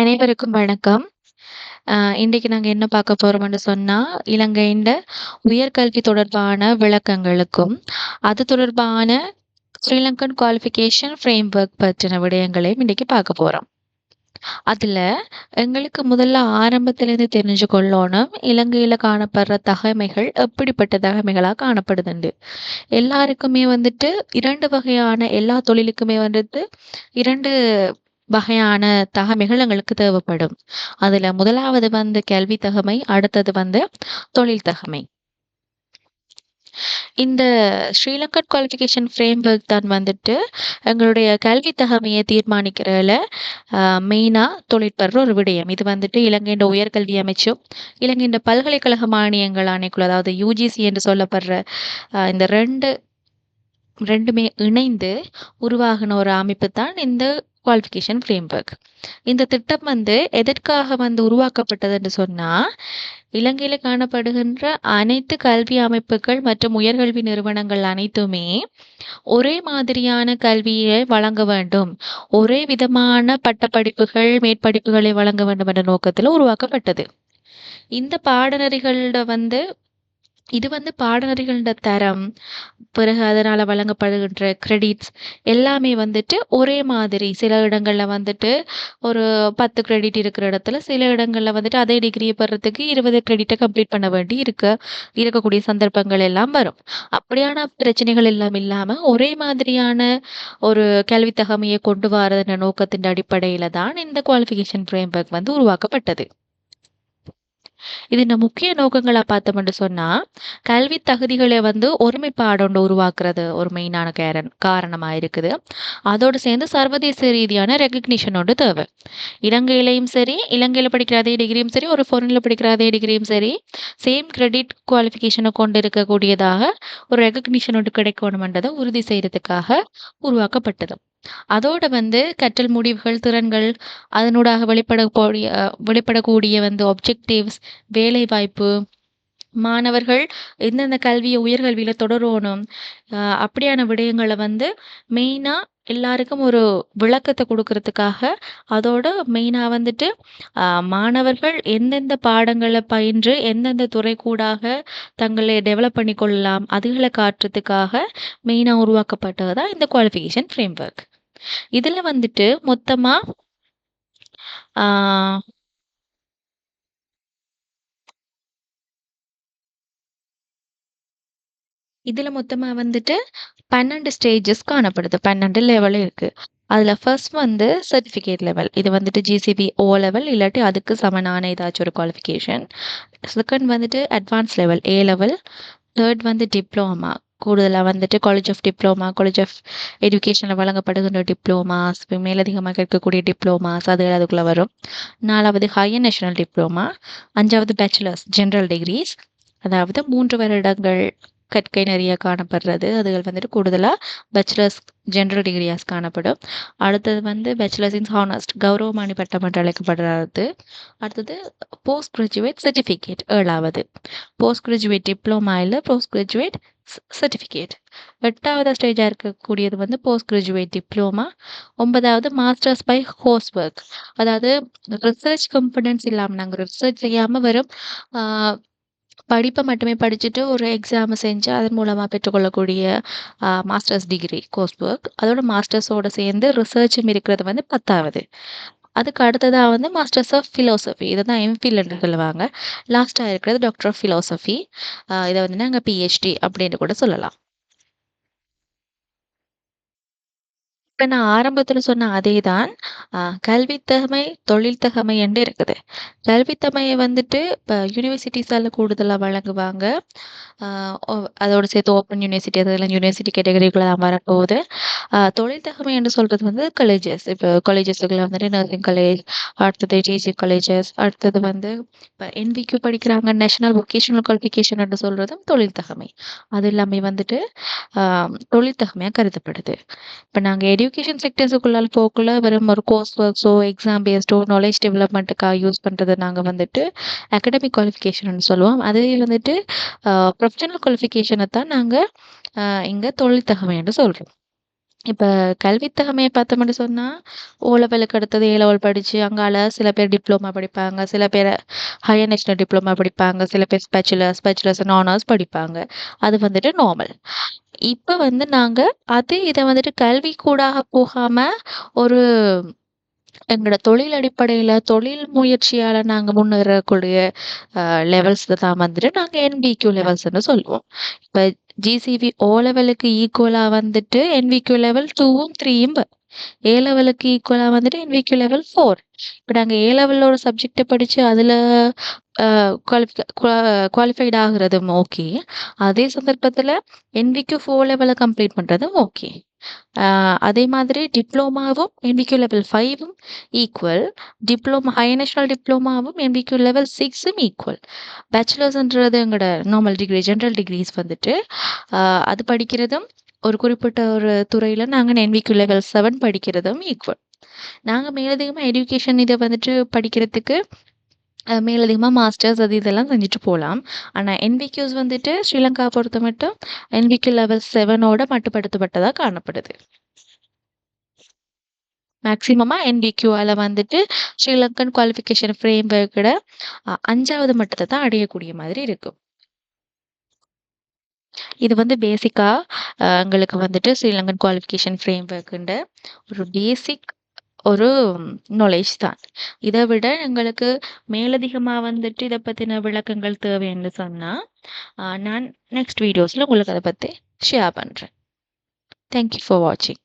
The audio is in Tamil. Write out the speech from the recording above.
அனைவருக்கும் வணக்கம். இன்றைக்கு நாங்கள் என்ன பார்க்க போகிறோம்னு சொன்னால் இலங்கையின் உயர்கல்வி தொடர்பான விளக்கங்களுக்கும், அது தொடர்பான ஸ்ரீலங்கன் குவாலிஃபிகேஷன் ஃப்ரேம் ஒர்க் பற்றின விடயங்களையும் இன்றைக்கி பார்க்க போகிறோம் அதில் எங்களுக்கு முதல்ல ஆரம்பத்திலேருந்து தெரிஞ்சு கொள்ளணும் இலங்கையில் காணப்படுற தகமைகள் எப்படிப்பட்ட தகமைகளாக காணப்படுதுண்டு. எல்லாருக்குமே வந்துட்டு இரண்டு வகையான எல்லா தொழிலுக்குமே வந்துட்டு இரண்டு வகையான தகமைகள் எங்களுக்கு தேவைப்படும். அதுல முதலாவது வந்து கல்வி தகமை, அடுத்தது வந்து தொழில் தகமை. இந்த ஸ்ரீலங்கன் குவாலிஃபிகேஷன் ஃப்ரேம்வொர்க் தான் வந்துட்டு எங்களுடைய கல்வி தகமையை தீர்மானிக்கிறதுல மெயினாக தொழிற்படுற ஒரு விடயம். இது வந்துட்டு இலங்கையின் உயர்கல்வி அமைச்சும், இலங்கையின் பல்கலைக்கழக மானியங்கள் ஆணைக்குழு அதாவது யூஜிசி என்று சொல்லப்படுற இந்த 2 2மே இணைந்து உருவாகின ஒரு அமைப்பு தான் இந்த குவாலிஃபிகேஷன் ஃப்ரேம்வொர்க். இந்த திட்டம் வந்து எதற்காக வந்து உருவாக்கப்பட்டதுன்னு சொன்னால் இலங்கையில் காணப்படுகின்ற அனைத்து கல்வி அமைப்புகள் மற்றும் உயர்கல்வி நிறுவனங்கள் அனைத்துமே ஒரே மாதிரியான கல்வியை வழங்க வேண்டும். ஒரே விதமான பட்டப்படிப்புகள், மேற்படிப்புகளை வழங்க வேண்டும் என்ற நோக்கத்தில் உருவாக்கப்பட்டது. இந்த பாடநெறிகள்ல வந்து இது வந்து பாடநெறிகளோட தரம், பிறகு அதனால் வழங்கப்படுகின்ற கிரெடிட்ஸ் எல்லாமே வந்துட்டு ஒரே மாதிரி. சில இடங்களில் வந்துட்டு ஒரு 10 கிரெடிட் இருக்கிற இடத்துல, சில இடங்களில் வந்துட்டு அதே டிகிரியை பெறத்துக்கு இருபது கிரெடிட்டை கம்ப்ளீட் பண்ண வேண்டி இருக்க இருக்கக்கூடிய சந்தர்ப்பங்கள் எல்லாம் வரும். அப்படியான பிரச்சனைகள் எல்லாம் இல்லாமல் ஒரே மாதிரியான ஒரு கல்வி தகமையை கொண்டு வாரதன் நோக்கத்தின் அடிப்படையில் தான் இந்த குவாலிஃபிகேஷன் ஃப்ரேம் ஒர்க் வந்து உருவாக்கப்பட்டது. இதன் முக்கிய நோக்கங்களை பார்த்தோம்னு சொன்னா, கல்வி தகுதிகளை வந்து ஒருமைப்பாடு உருவாக்குறது ஒரு மெயினான கேரன் காரணமாக இருக்குது. அதோடு சேர்ந்து சர்வதேச ரீதியான ரெகக்னிஷன் ஒன்று தேவை. இலங்கையிலையும் சரி, இலங்கையில படிக்கிற அதே டிகிரியும் சரி, ஒரு ஃபாரின்ல படிக்கிற அதே டிகிரியும் சரி, சேம் கிரெடிட் குவாலிஃபிகேஷனை கொண்டு இருக்கக்கூடியதாக ஒரு ரெகக்னிஷன் ஒன்று உறுதி செய்கிறதுக்காக உருவாக்கப்பட்டது. அதோட வந்து கற்றல் முடிவுகள், திறன்கள், அதனூடாக வெளிப்படக்கூடிய வெளிப்படக்கூடிய வந்து ஒப்ஜெக்டிவ்ஸ் வேலைவாய்ப்பு, மாணவர்கள் எந்தெந்த கல்வியை உயர்கல்வியில் தொடரணும், அப்படியான விடயங்களை வந்து மெயினாக எல்லாருக்கும் ஒரு விளக்கத்தை கொடுக்கறதுக்காக அதோட மெயினா வந்துட்டு மாணவர்கள் எந்தெந்த பாடங்களை பயின்று, எந்தெந்த துறைக்கூடாக தங்களை டெவலப் பண்ணி கொள்ளலாம், அதுகளை காட்டுறதுக்காக மெயினா உருவாக்கப்பட்டது தான் இந்த குவாலிஃபிகேஷன் ஃப்ரேம்வொர்க். இதுல வந்துட்டு மொத்தமா இதில் இதுல மொத்தமா வந்துட்டு 12 ஸ்டேஜஸ் காணப்படுது. 12 லெவல் இருக்கு. அதில் ஃபர்ஸ்ட் வந்து சர்டிஃபிகேட் லெவல். இது வந்துட்டு ஜிசிபி ஓ லெவல் இல்லாட்டி அதுக்கு சமனான ஏதாச்சும் ஒரு குவாலிஃபிகேஷன். செகண்ட் வந்துட்டு advance level A level. Third வந்து டிப்ளோமா. கூடுதலாக வந்துட்டு college of diploma, college of எஜுகேஷனில் வழங்கப்படுகின்ற டிப்ளோமாஸ், மேலதிகமாக இருக்கக்கூடிய டிப்ளோமாஸ் அது அதுக்குள்ளே வரும். நாலாவது ஹையர் நேஷனல் டிப்ளோமா. அஞ்சாவது பேச்சுலர்ஸ் ஜென்ரல் டிகிரிஸ் அதாவது மூன்று வருடங்கள் கற்கை நிறைய காணப்படுறது. அதுகள் வந்துட்டு கூடுதலாக பேச்சுலர்ஸ் ஜென்ரல் டிகிரியாஸ் காணப்படும். அடுத்தது வந்து பேச்சுலர்ஸ் இன் ஹானஸ்ட் கௌரவமானி பட்டம் என்று அழைக்கப்படுறது. அடுத்தது போஸ்ட் கிராஜுவேட் சர்டிஃபிகேட் ஏழாவது போஸ்ட் கிராஜுவேட் டிப்ளோமா இல்லை போஸ்ட் கிராஜுவேட் சர்டிஃபிகேட். எட்டாவது ஸ்டேஜாக இருக்கக்கூடியது வந்து போஸ்ட் கிராஜுவேட் டிப்ளோமா. ஒன்பதாவது மாஸ்டர்ஸ் பை ஹோஸ் ஒர்க். அதாவது ரிசர்ச் கம்பனன்ஸ் இல்லாமல் நாங்கள் ரிசர்ச் செய்யாமல் வெறும் படிப்பை மட்டுமே படிச்சுட்டு ஒரு எக்ஸாமை செஞ்சு அதன் மூலமாக பெற்றுக்கொள்ளக்கூடிய மாஸ்டர்ஸ் டிகிரி கோர்ஸ் ஒர்க். அதோட மாஸ்டர்ஸோட சேர்ந்து ரிசர்ச்சும் இருக்கிறது வந்து 10வது. அதுக்கு அடுத்ததாக வந்து மாஸ்டர்ஸ் ஆஃப் ஃபிலோசஃபி இதை தான் எம்.ஃபில் என்று சொல்லுவாங்க. லாஸ்ட்டாக இருக்கிறது டாக்டர் ஆஃப் ஃபிலோசஃபி இதை வந்து நாங்கள் பிஹெச்டி அப்படின்னு கூட சொல்லலாம். இப்ப நான் ஆரம்பத்துல சொன்ன அதே தான். கல்வித்தகமை தொழில் தகமை என்று இருக்குது. கல்வித்தகமையை வந்துட்டு இப்ப யுனிவர்சிட்டீஸால கூடுதலா வழங்குவாங்க. அ அதோட சேர்த்து ஓப்பன் யூனிவர்சிட்டி அதெல்லாம் யூனிவர்சிட்டி கேட்டகரிக்குள்ள தான் வரப்போகுது. தொழில் தகமை என்று சொல்றது வந்து காலேஜஸ். இப்போ காலேஜஸ்ல வந்துட்டு நர்சிங் காலேஜ், அடுத்தது டிஜி காலேஜஸ், அடுத்தது வந்து இப்ப என்விக்யூ படிக்கிறாங்க நேஷனல் வொக்கேஷனல் குவாலிஃபிகேஷன் என்று சொல்றதும் தொழில் தகமை. அது எல்லாமே வந்துட்டு தொழில் தகமையாக கருதப்படுது. இப்ப நாங்க எஜுகேஷன் செக்டர்ஸுக்குள்ளால் போகக்குள்ள வெறும் ஒரு கோர்ஸ் ஒர்க்ஸோ, எக்ஸாம் பேஸ்டோ, நாலேஜ் டெவலப்மெண்ட்டுக்காக யூஸ் பண்ணுறது நாங்கள் வந்துட்டு அகாடமிக் குவாலிஃபிகேஷன்னு சொல்லுவோம். அதே வந்துட்டு ப்ரொஃபஷனல் குவாலிஃபிகேஷனை தான் நாங்கள் இங்கே தொழில் தகமை என்று சொல்கிறோம் இப்போ கல்வி தகமைய பார்த்தோம்னு சொன்னால் ஓ லெவலுக்கு அடுத்தது ஏ லெவல் படிச்சு, அங்கால சில பேர் டிப்ளமா படிப்பாங்க. சில பேர் ஹையர் நேஷனல் டிப்ளோமா படிப்பாங்க. சில பேர் ஸ்பெச்சுலர்ஸ் ஸ்பெச்சுலர்ஸ் நானர்ஸ் படிப்பாங்க. அது வந்துட்டு நார்மல். இப்ப வந்து நாங்க அது இதை வந்துட்டு கல்விக்கூடாக போகாம, ஒரு எங்களோட தொழில் அடிப்படையில, தொழில் முயற்சியால நாங்க முன்னேறக்கூடிய லெவல்ஸில் தான் வந்துட்டு நாங்க என்பிக்யூ லெவல்ஸ்ன்னு சொல்லுவோம். இப்ப ஜிசிபி ஓ லெவலுக்கு ஈக்குவலா வந்துட்டு என்பிக்யூ லெவல் டூவும் த்ரீயும் ஏ லெவலுக்கு ஈக்குவலா வந்துட்டு என்பிக்யூ லெவல் 4. இப்ப நாங்க ஏ லெவலில் ஒரு சப்ஜெக்டை படிச்சு அதுல குவாலிஃபை குவா குவாலிஃபைட் ஆகுறதும் ஓகே. அதே சந்தர்ப்பத்தில் என்பிக்யூ 4 லெவல கம்ப்ளீட் பண்ணுறதும் ஓகே. அதே மாதிரி டிப்ளோமாவும் என்பிக்யூ லெவல் ஃபைவும் ஈக்குவல். டிப்ளோமா ஹை நேஷனல் டிப்ளோமாவும் என்பிக்யூ லெவல் சிக்ஸும் ஈக்குவல். பேச்சுலர்ஸ்ன்றது எங்களோட நார்மல் டிகிரி, ஜென்ரல் டிகிரிஸ் வந்துட்டு, அது படிக்கிறதும் ஒரு குறிப்பிட்ட ஒரு துறையில் நாங்கள் என்பிக்யூ லெவல் செவன் படிக்கிறதும் ஈக்குவல். நாங்கள் மேலதிகமாக எஜுகேஷன் இதை வந்துட்டு படிக்கிறதுக்கு மேலதிகமாக மாஸ்டர்ஸ் அது இதெல்லாம் செஞ்சுட்டு போகலாம் ஆனால் என்பிக்யூஸ் வந்துட்டு ஸ்ரீலங்கா பொறுத்த மட்டும் என்பிக்யூ லெவல் செவனோட மட்டுப்படுத்தப்பட்டதாக காணப்படுது. மேக்ஸிமமாக என்பிக்யூவால வந்துட்டு ஸ்ரீலங்கன் குவாலிஃபிகேஷன் ஃப்ரேம் ஒர்க்கோட அஞ்சாவது மட்டத்தை தான் அடையக்கூடிய மாதிரி இருக்கும். இது வந்து பேசிக்காக எங்களுக்கு வந்துட்டு ஸ்ரீலங்கன் குவாலிஃபிகேஷன் ஃப்ரேம் ஒர்க்குன்ற ஒரு பேசிக் ஒரு நாலேஜ் தான். இதை விட எங்களுக்கு மேலதிகமாக வந்துட்டு இதை பற்றின விளக்கங்கள் தேவைன்னு சொன்னால் நான் நெக்ஸ்ட் வீடியோஸில் உங்களுக்கு அதை பற்றி ஷேர் பண்ணுறேன் தேங்க் யூ ஃபார் வாட்சிங்.